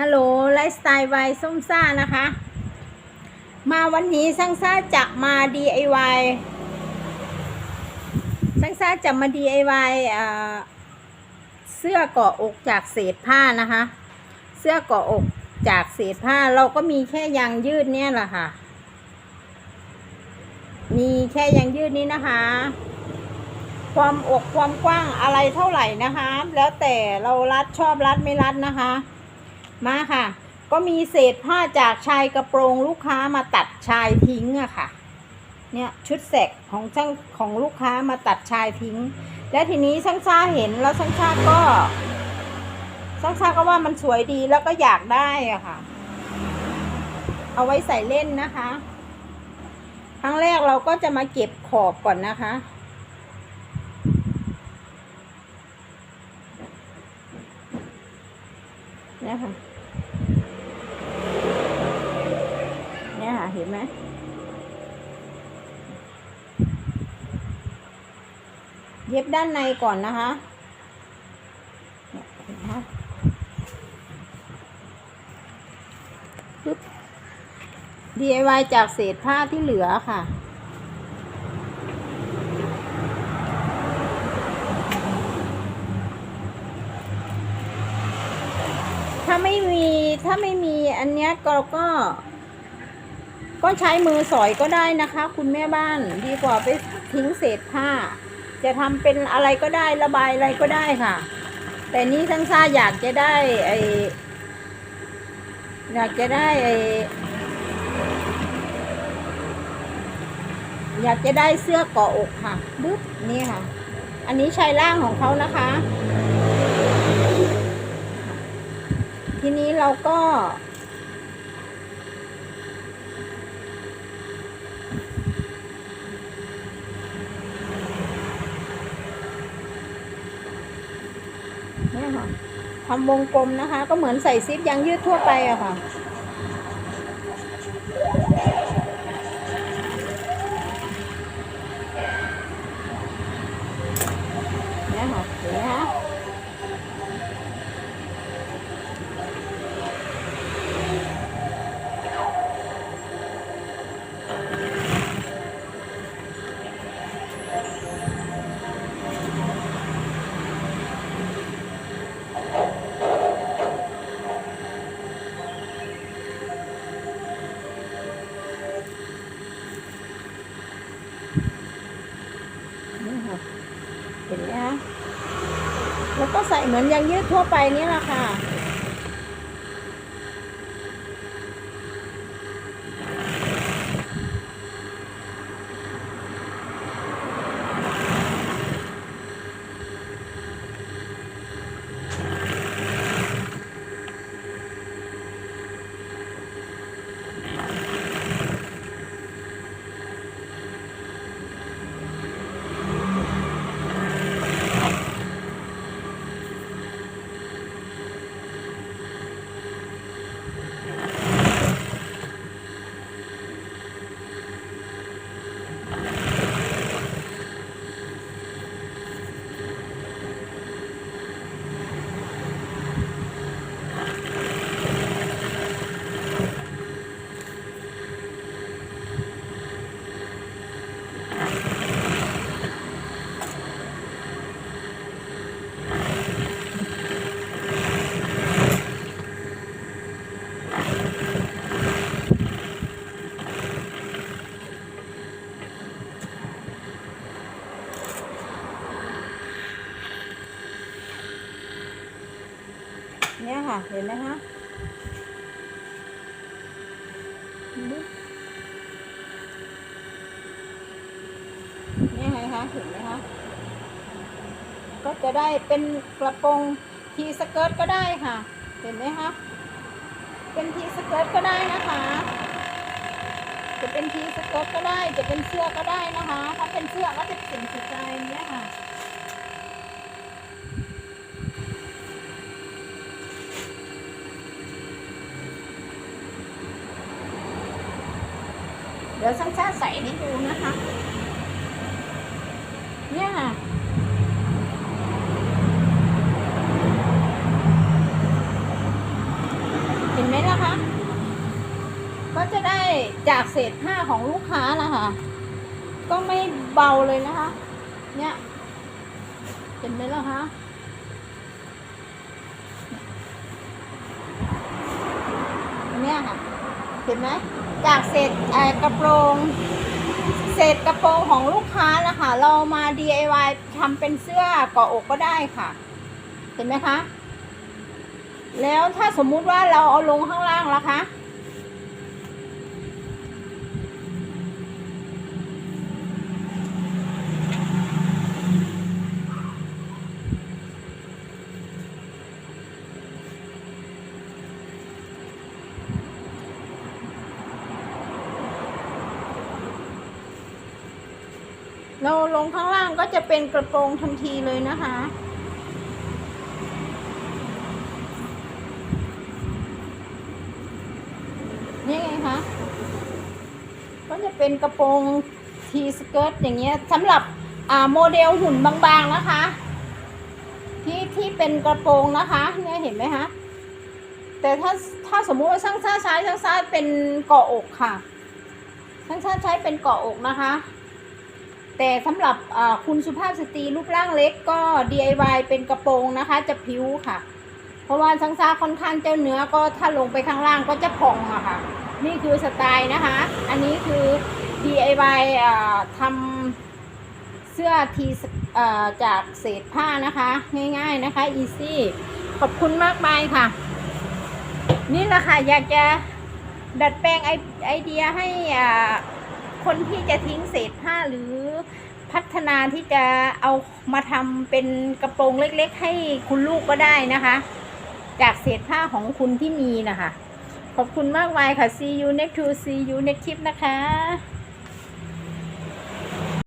ฮัลโหลไลฟ์สไตล์ไวส้มซ่านะคะ มาวันนี้ช่างซ่าจะมา DIY ช่างซ่าจะมา DIY อ่าเสื้อเกาะอกจากเศษผ้านะคะ เสื้อเกาะอกจากเศษผ้าเราก็มีแค่ยางยืดเนี่ยแหละค่ะ มีแค่ยางยืดนี้นะคะ ความอกความกว้างอะไรเท่าไหร่นะคะ แล้วแต่เรารัดชอบรัดไม่รัดนะคะ มาค่ะ ก็มีเศษผ้าจากชายกระโปรงลูกค้ามาตัดชายทิ้งอะค่ะ เนี่ยชุดแสกของช่างของลูกค้ามาตัดชายทิ้ง แล้วทีนี้ช่างชาเห็นแล้วช่างชาก็ช่างชาก็ว่ามันสวยดีแล้วก็อยากได้อะค่ะ เอาไว้ใส่เล่นนะคะ ครั้งแรกเราก็จะมาเก็บขอบก่อนนะคะ เนี่ยค่ะ เนี่ยค่ะ เห็นไหมเย็บด้านในก่อนนะคะนี่ยเห็นไหมคะปึ๊บ DIY จากเศษผ้าที่เหลือค่ะ ถ้าไมีถ้าไม่มีอันเนี้ยก็ก็ ก็ใช้มือสอยก็ได้นะคะ คุณแม่บ้านดีกว่าไปทิ้งเศษผ้า จะทำเป็นอะไรก็ได้ระบายอะไรก็ได้ค่ะ แต่นี้ทั้งซ่าอยากจะได้ไออยากจะได้ไออยากจะได้เสื้อเกาะอกค่ะบึ๊บนี่ค่ะ อันนี้ชายล่างของเขานะคะ ทีนี้เราก็ เนี่ยค่ะทำวงกลมนะคะ ก็เหมือนใส่ซิปยางยืดทั่วไปอะค่ะเนี่ยค่ะเห็นไหมคะ เห็นไหมคะแล้วก็ใส่เหมือนยางยืดทั่วไปนี่แหละค่ะ เนี่ยค่ะ เห็นไหมคะนี่ไงคะเห็นไหมคะก็จะได้เป็นกระโปรงทีสเกิร์ตก็ได้ค่ะ เห็นไหมคะเป็นทีสเกิร์ตก็ได้นะคะ จะเป็นทีสเกิร์ตก็ได้ จะเป็นเสื้อก็ได้นะคะ ถ้าเป็นเสื้อก็จะเป็นสีใจเนี้ยค่ะ ดี๋ยวสังชาใส่นี่ดูนะคะ เนี่ยเห็นไหมล่ะคะ ก็จะได้จากเศษผ้าของลูกค้านะคะ ก็ไม่เบาเลยนะคะ เนี่ยเห็นไหมล่ะคะเนี่ยค่ะ เห็นไหมจากเศษกระโปรงเศษกระโปรงของลูกค้านะคะเรามา DIY ทำเป็นเสื้อเกาะอกก็ได้ค่ะ เห็นไหมคะ แล้วถ้าสมมุติว่าเราเอาลงข้างล่างล่ะคะ เราลงข้างล่างก็จะเป็นกระโปรงทันทีเลยนะคะ นี่ไงคะ ก็จะเป็นกระโปรงทีสเกิร์ตอย่างเงี้ยสำหรับอ่าโมเดลหุ่นบางๆนะคะ ที่ที่เป็นกระโปรงนะคะเนี่ยเห็นไหมคะแต่ถ้าถ้าสมมุติว่าช่างซ่าใช้ช่างซ่าเป็นเกาะอกค่ะช่างซ่าใช้เป็นเกาะอกนะคะ แต่สำหรับคุณสุภาพสตรีรูปร่างเล็กก็ DIY เป็นกระโปรงนะคะ จะพิ้วค่ะ เพราะว่าช่างซ่าค่อนข้างเจ้าเนื้อก็ถ้าลงไปข้างล่างก็จะพองอะค่ะ นี่คือสไตล์นะคะ อันนี้คือ DIY อทำเสื้อทีอจากเศษผ้านะคะ ง่ายๆนะคะ easy ขอบคุณมากมายค่ะ นี่แหละค่ะ อยากจะดัดแปลงไอไอเดียให้อ่า คนที่จะทิ้งเศษผ้าหรือพัฒนาที่จะเอามาทำเป็นกระโปรงเล็กๆ ให้คุณลูกก็ได้นะคะ จากเศษผ้าของคุณที่มีนะคะ ขอบคุณมากมายค่ะ see you next to see you next clip นะคะ